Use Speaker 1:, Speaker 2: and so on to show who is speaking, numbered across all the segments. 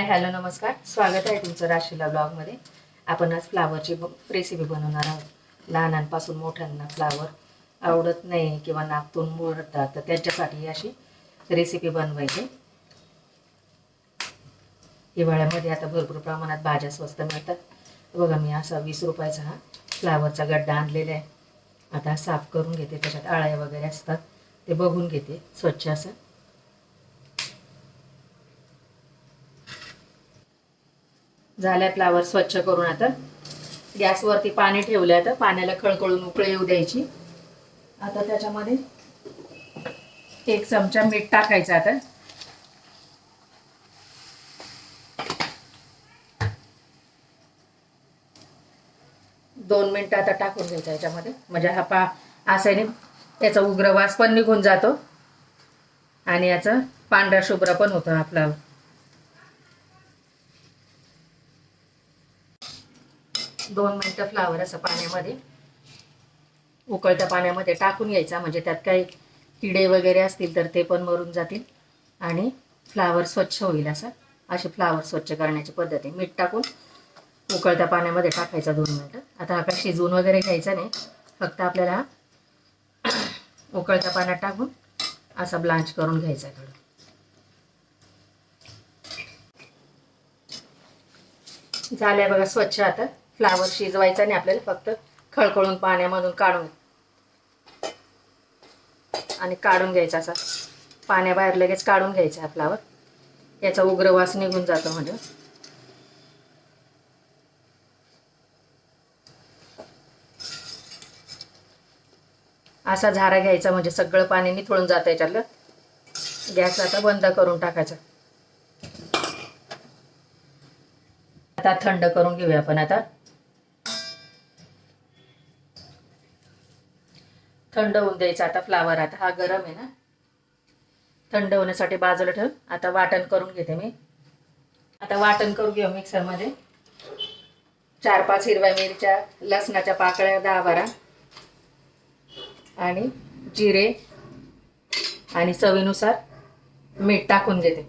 Speaker 1: Hello नमस्कार. स्वागत आहे तुमचं राशीला ब्लॉगमध्ये. आपण आज फ्लावरची रेसिपी बनवणार आहोत. लहानांपासून मोठ्यांना फ्लावर आवडत नाही किंवा नाकतून मुरतात तर त्यांच्यासाठी अशी रेसिपी बनवायची. हिवाळ्यामध्ये आता भरपूर प्रमाणात भाज्या स्वस्त मिळतात. बघा मी असा वीस रुपयाचा हा फ्लावरचा गड्डा आणलेला आहे. आता साफ करून घेते त्याच्यात आळ्या वगैरे असतात ते बघून घेते स्वच्छ असं. झाल्या फ्लावर स्वच्छ करून आता. गॅसवरती पाणी ठेवलं आता. पाण्याला खळखळून उकळे येऊ द्यायची. आता त्याच्यामध्ये एक चमचा मीठ टाकायचं आता. दोन मिनटं आता टाकून घ्यायचं याच्यामध्ये. म्हणजे हा पा असाने त्याचा उग्र वास पण निघून जातो. आणि याचा पांढरा शुभ्र पण होतो आपला. दोन मिनटं फ्लावर असं पाण्यामध्ये उकळत्या पाण्यामध्ये टाकून घ्यायचा. म्हणजे त्यात काही किडे वगैरे असतील तर ते पण मरून जातील. आणि फ्लावर स्वच्छ होईल असं. असे फ्लावर स्वच्छ करण्याची पद्धत आहे. मीठ टाकून उकळत्या पाण्यामध्ये टाकायचा दोन मिनटं. आता हा काय शिजवून वगैरे घ्यायचा नाही. फक्त आपल्याला उकळत्या पाण्यात टाकून असा ब्लांच करून घ्यायचा थोडं. झालंय बघा स्वच्छ आता. फ्लावर शिजवायचा नाही आपल्याला फक्त खळखळून पाण्यामधून काढून आणि काढून घ्यायचा असा. पाण्याबाहेर लगेच काढून घ्यायचा हा फ्लावर. याचा उग्र वास निघून जातो म्हणजे असा झारा घ्यायचा म्हणजे सगळं पाणी निथळून जातं याच्यातलं. गॅस आता बंद करून टाकायचा. आता थंड करून घेऊया आपण आता. थंड होऊन द्यायचा. आता फ्लावर आता हा गरम आहे ना. थंड होण्यासाठी बाजूला ठेव आता वाटण करून घेते मी. आता वाटण करून घेऊ मिक्सरमध्ये. चार पाच हिरव्या मिरच्या लसणाच्या पाकळ्या दहा बारा आणि जिरे आणि चवीनुसार मीठ टाकून घेते.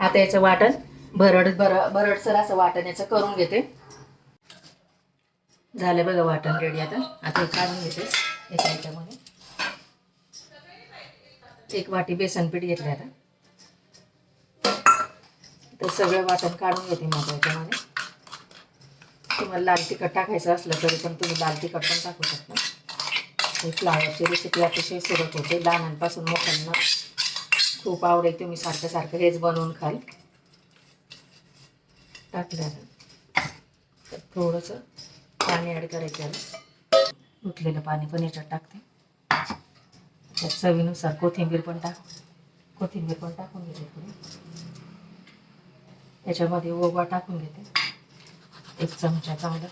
Speaker 1: आता याचं वाटण भरड भर भरडसर असं वाटण याचं करून घेते. झालं बघा वाटण रेडी आता. आता हे काढून घेते. एका याच्यामध्ये. एक वाटी बेसनपीठ घेतले आता. तर सगळं वाटण काढून घेते मग याच्यामध्ये. तुम्हाला लाल तिखट टाकायचं असलं तरी पण तुम्ही लाल तिखट पण टाकू शकता. ही फ्लावरची रेसिपी अतिशय सुरत होते. लहानांपासून मोठ्यांना खूप आवडेल. तुम्ही सारखं सारखं हेच बनवून खाल. टाकलं आता. तर थोडंसं पाणी ॲड करायचे आहे. उठलेलं पाणी पण याच्यात टाकते. त्यात चवीनुसार कोथिंबीर पण टाक कोथिंबीर पण टाकून घेते थोडी. याच्यामध्ये ओवा टाकून घेते. एक चमचा चांगला.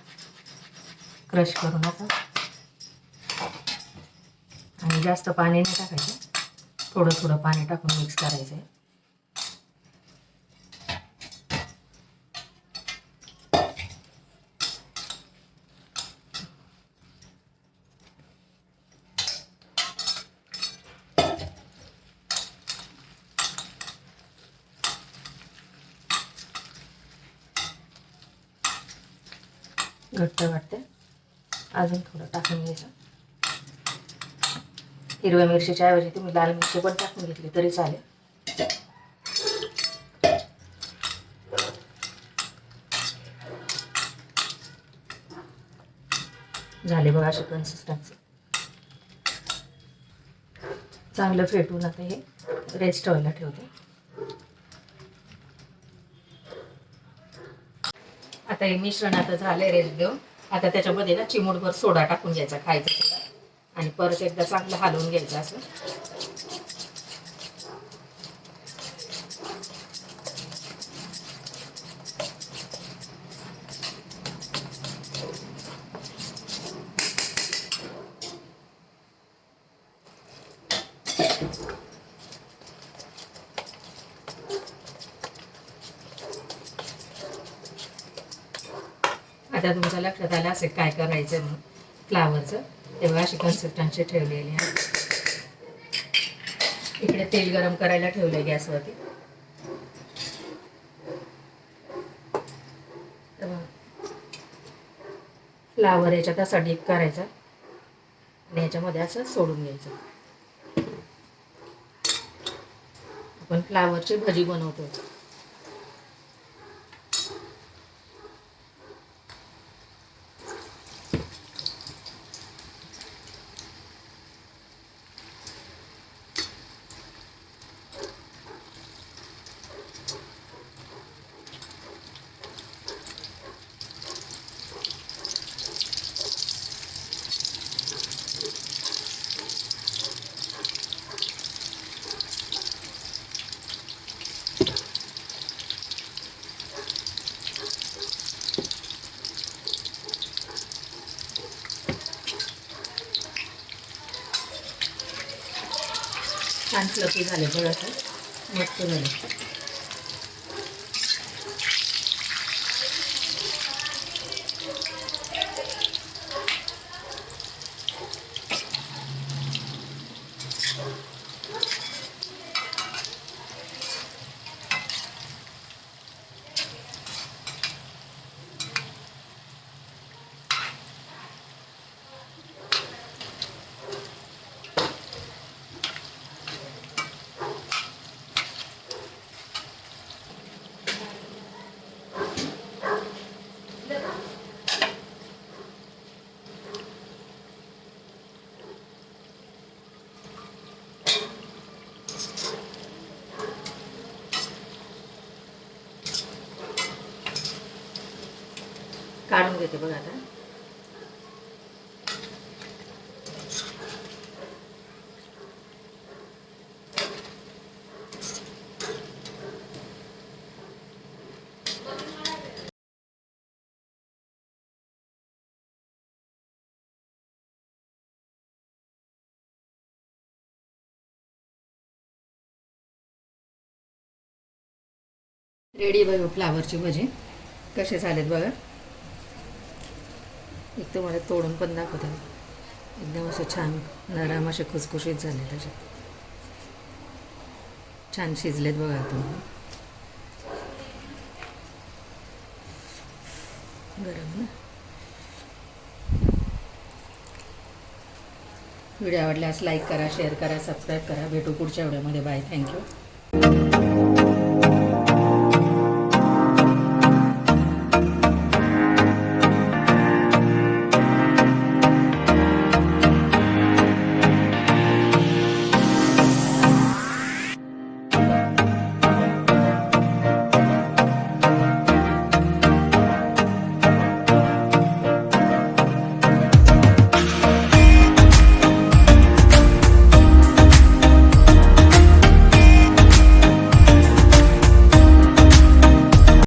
Speaker 1: क्रश करून आता आणि जास्त पाणी नाही टाकायचं. थोडं थोडं पाणी टाकून मिक्स करायचं आहे घट्ट वाटते अजून थोडं टाकून घ्यायचं. हिरव्या मिरचीच्या ऐवजी तुम्ही लाल मिरची पण टाकून घेतली तरी चालेल. झाले बघा अशी कन्सिस्टन्सी चांगलं फेटून आता हे रेस्ट व्हायला ठेवते. आता हे मिश्रण आता झालंय रेस्ट देऊन. आता त्याच्यामध्ये ना चिमूटभर सोडा टाकून घ्यायचा खायचा सोडा. आणि परत एकदा चांगलं हलवून घ्यायचं असं. आता तुमच्या लक्षात आलं असेल काय करायचं म्हणून. फ्लावरचं तेव्हा अशी कन्सिस्टन्सी ठेवलेली आहे. इकडे तेल गरम करायला ठेवलं गॅसवरती. फ्लावर याच्यात असा डीप करायचा. आणि याच्यामध्ये असं सोडून घ्यायचं. आपण फ्लावरची भजी बनवतो छान फ्लफी झाले बघ मस्त झाले. काढून घेते बघा आता. रेडी बघ फ्लावरची भजी कसे झालेत बघा. एक तुम्हाला तोडून पण दाखवते एकदम असं छान नरम असे खुसखुशीत झाले त्याचे छान शिजलेत बघा तुम्ही. गरम ना? व्हिडिओ आवडल्यास लाईक करा शेअर करा सबस्क्राईब करा. भेटू पुढच्या व्हिडिओमध्ये. बाय. थँक्यू